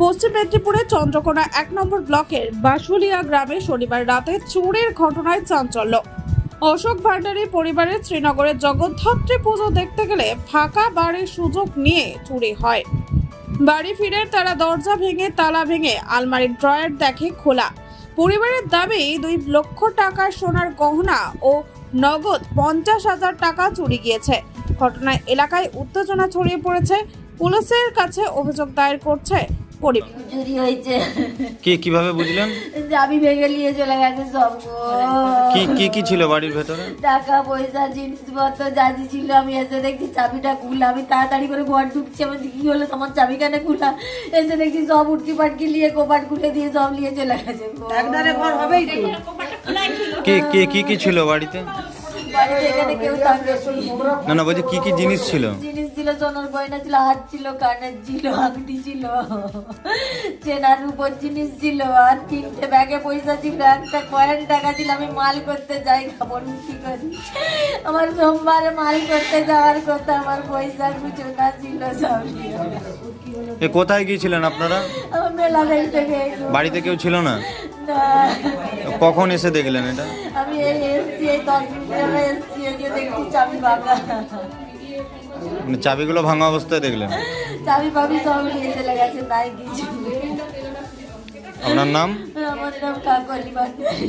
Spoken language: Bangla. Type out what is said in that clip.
পশ্চিম মেদিনীপুরের চন্দ্রকোনা এক নম্বর ব্লকের বাসুলিয়া গ্রামে শনিবার রাতে চোরের ঘটনায় চাঞ্চল্য। অশোক ভান্ডারী পরিবারের শ্রীনগরের জগদ্ধাত্রী পুজো দেখতে গেলে ফাঁকা বাড়ির সুযোগ নিয়ে চুরি হয়। বাড়ি ফিরে তারা দরজা ভেঙে তালা ভেঙে আলমারির ড্রয়ার দেখে খোলা। পরিবারের দাবি, দুই লক্ষ টাকার সোনার গহনা ও নগদ পঞ্চাশ হাজার টাকা চুরি গিয়েছে। ঘটনায় এলাকায় উত্তেজনা ছড়িয়ে পড়েছে। পুলিশের কাছে অভিযোগ দায়ের করছে পরিবার চুরি হয়েছে। কি কীভাবে বুঝলেন? চাবি ভেঙে নিয়ে চলে গেছে সব গো। কি কি কি ছিল বাড়ির ভেতরে? টাকা পয়সা জিনিসপত্র যা যা ছিল আমি এসে দেখছি চাবিটা খুলা। আমি তাড়াতাড়ি করে ঘর ঢুকছি। আমার কি হলো? তোমার চাবি কেন খুলা? এসে দেখছি সব উটকি পাটকি নিয়ে কোপাট খুলে দিয়ে সব নিয়ে চলে গেছে গো। কি কি কি কি ছিল বাড়িতে? বাড়িতে এখানে কেউ থাকবে। না না বলছি কি কি জিনিস ছিল? জিনিস ছিল সোনার গয়না ছিল হাত ছিল কানের ছিল আংটি ছিল। চেনার উপর জিনিস ছিল আর তিনটে ব্যাগে পয়সা ছিল একটা কয়েন টাকা ছিল আমি মাল করতে যাই খাব কি করি? আমার সোমবারে মাল করতে যাওয়ার কথা আমার পয়সা কিছু না ছিল সব। এ কোথায় গিয়েছিলেন আপনারা? আমার মেলা। বাড়িতে কেউ ছিল না? না। কখন এসে দেখলেন এটা? আমি এই এসছি এই দশ মিনিট হলো এসছি এসে দেখছি চাবি ভাঙা মানে চাবিগুলো ভাঙা অবস্থায় দেখলেন? চাবি পাবি সব নিয়ে চলে গেছে নাই কিছু। আপনার নাম? আমার নাম কাকলি বান্ডারি